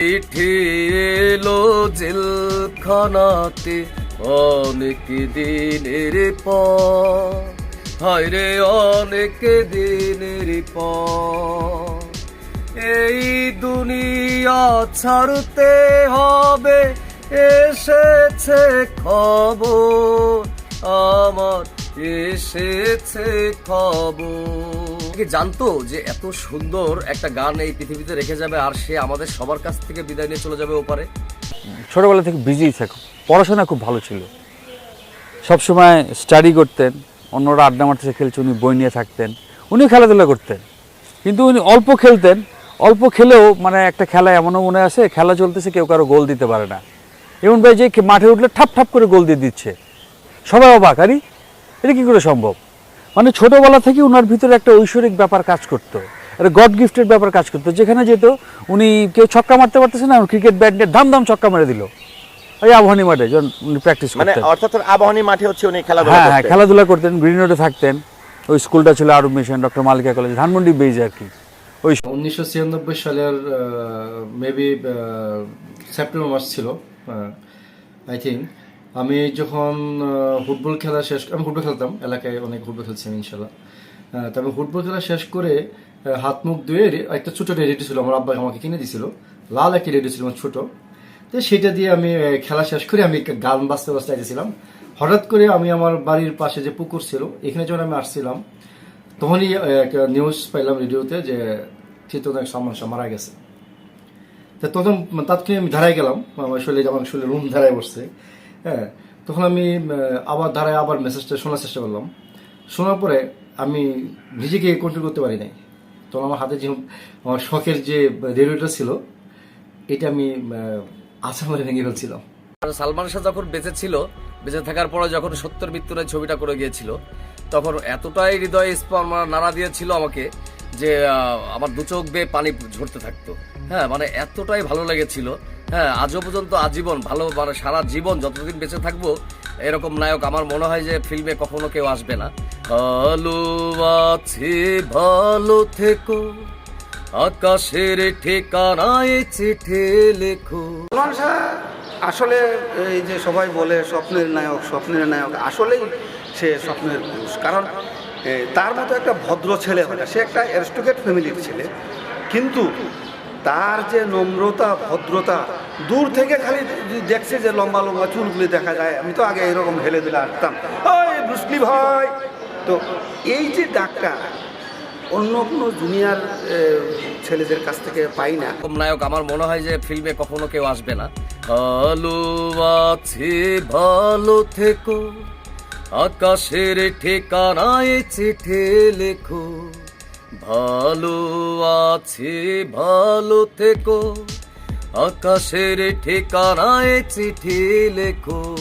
চিঠি এলো জেলখানাতে অনেক দিনের পর। হায় রে, অনেক দিনের পর। এই দুনিয়া ছাড়তে হবে, এসেছে খবর। আমার এসেছে খবর। কি জানতো যে এত সুন্দর একটা গান এই পৃথিবীতে রেখে যাবে আর সে আমাদের সবার কাছ থেকে বিদায় নিয়ে চলে যাবে ওপারে? ছোটোবেলা থেকে বিজি থাকো। পড়াশোনা খুব ভালো ছিল। সবসময় স্টাডি করতেন, অন্যরা আড্ডা মারতে খেলছে, উনি বই নিয়ে থাকতেন, উনি খেলাধুলা করতেন। কিন্তু উনি অল্প খেলতেন, অল্প খেলেও মানে একটা খেলা এমনও মনে আছে খেলা চলতেছে, কেউ কারও গোল দিতে পারে না। এমন ভাই যে মাঠে উঠলে ঠাপ ঠাপ করে গোল দিয়ে দিচ্ছে। সবাই অবাক, আরে, এটা কী করে সম্ভব? মানে ছোটোবেলা থেকে ওনার ভিতরে একটা ঐশ্বরিক ব্যাপার কাজ করতো। একটা গড গিফটের ব্যাপার কাজ করতো। যেখানে যেত উনি কেউ ছক্কা মারতে পারতেছে না ক্রিকেট ব্যাট নিয়ে ধাম ধাম ছক্কা মেরে দিল। ওই আবহানী মাঠে যখন উনি প্র্যাকটিস মানে করতেন। অর্থাৎ আবাহনী মাঠে হচ্ছে উনি খেলাধুলা হ্যাঁ হ্যাঁ করতেন। খেলাধুলা করতেন গ্রিন রোডে থাকতেন। ওই স্কুলটা ছিল আরব mission doctor Malika college Dhanmondi base আর কি। ওই উনিশশো ছিয়ানব্বই সালের মেবি সেপ্টেম্বর মাস ছিল আই থিঙ্ক আমি যখন ফুটবল খেলা শেষ আমি ফুটবল খেলতাম এলাকায় অনেক ফুটবল খেলছি আমি ইনশাল্লাহ তবে ফুটবল খেলা শেষ করে হাত মুখ ধুয়ে একটা ছোট রেডিও ছিল আমার আব্বা আমাকে কিনে দিছিল লাল একটা রেডিও ছিল আমার ছোট তো সেটা দিয়ে আমি খেলা শেষ করে আমি গান বাজতে বাজতে আইতেছিলাম হঠাৎ করে আমি আমার বাড়ির পাশে যে পুকুর ছিল এখানে যখন আমি আসছিলাম তখনই একটা নিউজ পাইলাম রেডিওতে যে চিত্রনায়ক সালমান শাহ মারা গেছে তা তখন তাৎক্ষণিক আমি ধারায় গেলাম আমার শরীরে আমার শরীরে রুম ধারায় বসছে হ্যাঁ তখন আমি আবার ধারায় আবার মেসেজটা শোনার চেষ্টা করলাম। শোনার পরে আমি নিজেকে কন্ট্রোল করতে পারি নাই। তখন আমার হাতে যে, আমার শখের যে রেডিওটা ছিল, এটা আমি আশা করে ভেঙে ফেলছিলাম। সালমান শাহ যখন বেঁচে ছিল, বেঁচে থাকার পরে যখন সত্তর মৃত্যুর ছবিটা করে গিয়েছিল, তখন এতটাই হৃদয়ে নাড়া দিয়েছিল আমাকে যে আমার দু চোখ বেয়ে পানি ঝরতে থাকতো। হ্যাঁ মানে এতটাই ভালো লেগেছিল হ্যাঁ আজও পর্যন্ত আজীবন, ভালো মানে সারা জীবন যতদিন বেঁচে থাকব, এরকম নায়ক আমার মনে হয় যে ফিল্মে কখনো কেউ আসবে না। ভালো আছি, ভালো থেকো, আকাশের ঠিকানায় চিঠি লেখো। আসলে এই যে সবাই বলে স্বপ্নের নায়ক স্বপ্নের নায়ক, আসলেই সে স্বপ্নের পুরুষ। কারণ তার মতো একটা ভদ্র ছেলে হয় না। সে একটা অ্যারিস্টোকেট ফ্যামিলির ছেলে। কিন্তু তার যে নম্রতা, ভদ্রতা দূর থেকে খালি দেখছে যে লম্বা লম্বা চুলগুলি দেখা যায়। আমি তো আগে এরকম হেলে দিলে আসতাম ওই ব্রুসলি ভাই তো এই যে ডাকটা অন্য কোনো জুনিয়র ছেলেদের কাছ থেকে পাই না। এরকম নায়ক আমার মনে হয় যে ফিল্মে কখনো কেউ আসবে না। ভালো আছি, ভালো থেকো। আকাশের ঠিকানায় চিঠি লেখো। ভালো আছি, ভালো থেকো। আকাশের ঠিকানায় চিঠি লেখো।